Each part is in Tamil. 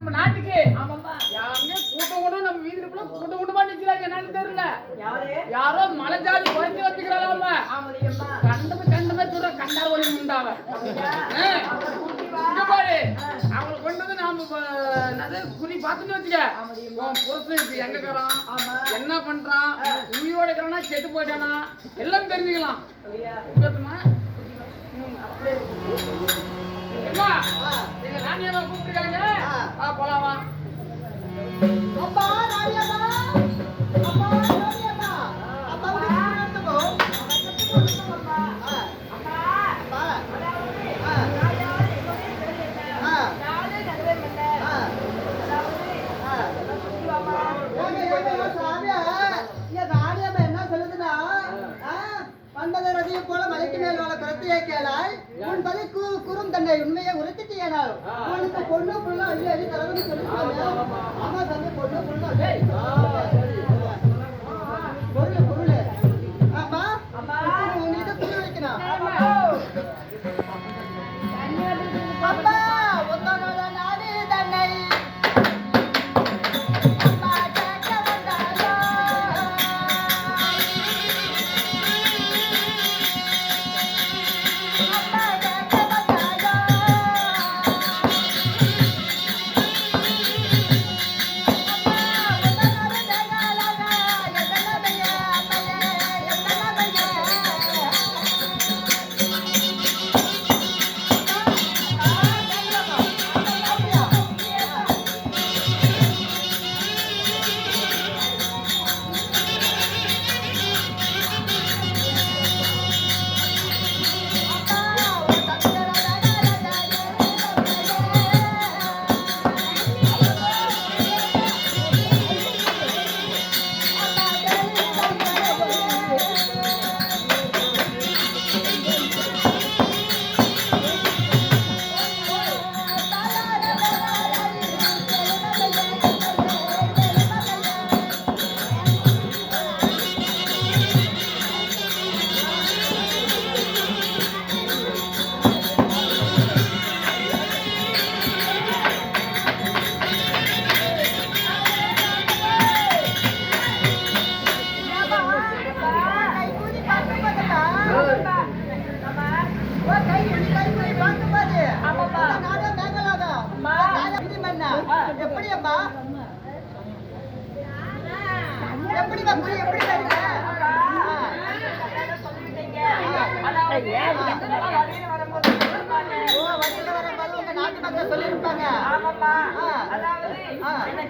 நம்ம நாட்டுக்கு. ஆமாம்மா. யாருமே கூட்டம் கூட நம்ம வீதிக்குள்ள கூட்டம் கூட்டமா நிக்கிறாங்க. என்னன்னு தெரியல. யாரு? யாரோ மலை ஜாதி குறைஞ்சு வச்சுக்கிறாங்க கண்டமே கண்டமே சொல்ற கண்டார் ஒளி உண்டாவ பாரு. அவங்களை கொண்டு வந்து நாம என்னது குறி பார்த்துன்னு வச்சுக்க. புருஷன் இப்ப எங்க இருக்கிறான்? ஆமா. என்ன பண்றான்? உயிரோட இருக்கிறானா? செத்து போயிட்டானா? எல்லாம் தெரிஞ்சுக்கலாம். எங்க ராணியம்மா கூப்பிட்டுருக்காங்க. போலாமா அப்பா ராணியம்மா மலையை போல மலைக்கு மேல் வாழ பிறத்தியே கேளாய். உன் பதி குறும் தன்னை உண்மையை உரைத்திட்டியனால் உனக்கு பொண்ணு புள்ள அள்ளி அள்ளி தரதுன்னு சொல்லிருக்காங்க. ஆமா தம்பி பொண்ணு புள்ள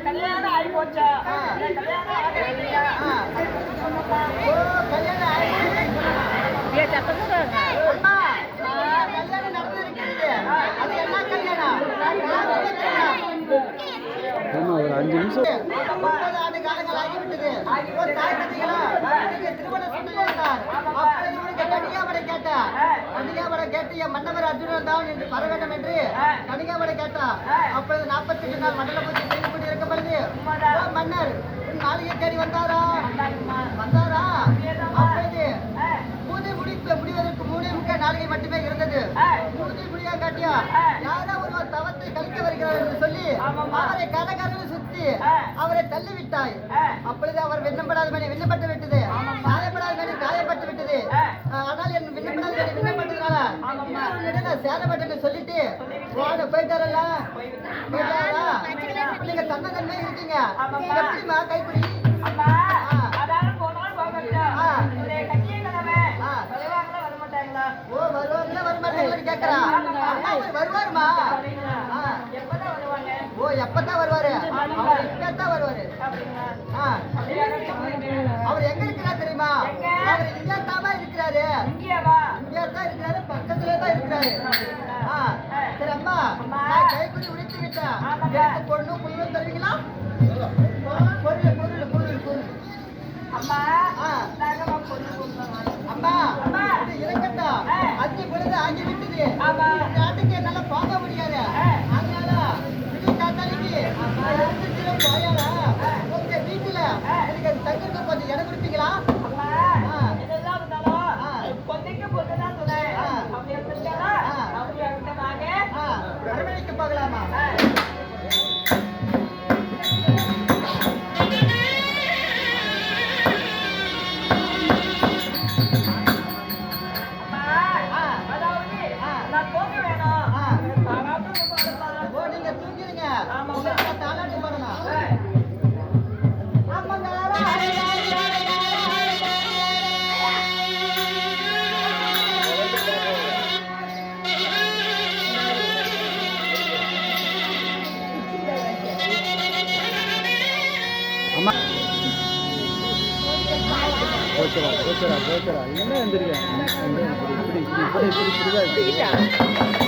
கல்யாணம் ஆகி போச்சா கல்யாணம்? ஒரு அஞ்சு நிமிஷம் ஆகிவிட்டது. ஒரு தாய் தந்தைகளா, நீங்க திருமணம் செய்திருந்தார். அப்பொழுது உனக்கு கன்னிகாவரை கேட்டா. கன்னிகாவரை கேட்டு என் மன்னவர் அர்ஜுனன் தான் என்று வர வேண்டும் என்று கன்னிகாவரை கேட்டா. அப்பொழுது நாற்பத்தி எட்டு நாள் மண்டல பூஜை செய்து கொண்டு இருக்கும் பொழுது, மன்னர் உன் மாளிகை தேடி வந்தாரா? வந்தாரா? அப்பொழுது பூஜை முடிப்பு முடிவதற்கு மூணே முக்கால் நாளிகை மட்டுமே இருந்தது. பூஜை முடியா காட்டியா? யாரோ ஒருவர் தவத்தை கழிக்க வருகிறார் என்று சொல்லி அவரை கரகரன்னு சுத்தி அவரை தள்ளி விட்டாய் அப்பொழுது அவர் விண்ணப்படாத விண்ணப்பட்டு விட்டது. சேதப்பட்டேன்னு சொல்லிட்டு வாட போயிட்டாரல்ல. போயிட்டாரா நீங்க தன்னதன்மை இருக்கீங்க. எப்படிமா கைப்பிடி? ஓ வருவாங்களா வரமாட்டாங்களான்னு கேக்குறா. வருவாருமா? ஓ எப்பதான் வருவாரு? இப்பதான் வருவாரு. அவர் எங்க இருக்கிறார் தெரியுமா? அவர் இருக்கிறாரு. இங்கே தான் இருக்கிறாரு தான் சரி அம்மா நான் கைக்குடி உடித்து விட்டேன் எனக்கு பொண்ணு புள்ளும் தருவீங்களா பொருள் பொருள் பொருள் பொருள் அம்மா. அம்மா போச்சுடா போச்சுடா போச்சுடா. என்ன எந்திரிக்க இப்படி இப்படி இப்படி இப்படி இப்படி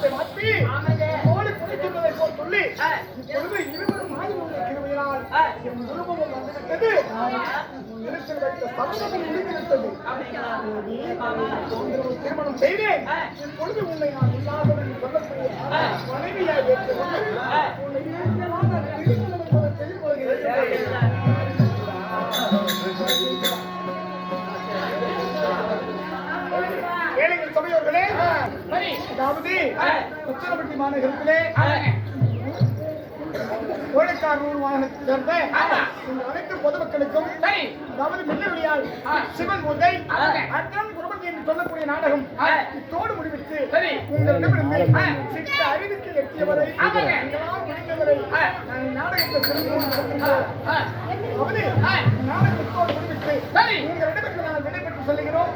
குடும்பத்தை மாற்றி ஓடி குடிக்கின்றதை போல் சொல்லி இப்பொழுது இருவரும் ஆயுதங்களை கிருமையினால் என் குடும்பமும் வந்துவிட்டது எனக்கு வைத்த சபதமும் முடிந்துவிட்டது ஒரு திருமணம் செய்தேன். இப்பொழுது உன்னை நான் இல்லாதவன் சொல்லக்கூடிய மனைவியாக ஏற்றுக்கொண்டு உன்னை உத்தரப்பட்டி மாநகரத்திலே கோழைக்காரூர் மாநிலத்தைச் சேர்ந்த அனைத்து பொதுமக்களுக்கும் அதாவது மின்னவெளியால் சிவன் பூஜை அர்த்தம் குடும்பத்தை என்று சொல்லக்கூடிய நாடகம் இத்தோடு முடிவிட்டு உங்களிடமிருந்து சித்த அறிவுக்கு எட்டியவரை முடிந்தவரை நாடகத்தை திரும்ப அதாவது நாடகம் இத்தோடு முடிவிட்டு உங்களிடமிருந்து நான் விடைபெற்று சொல்லுகிறோம்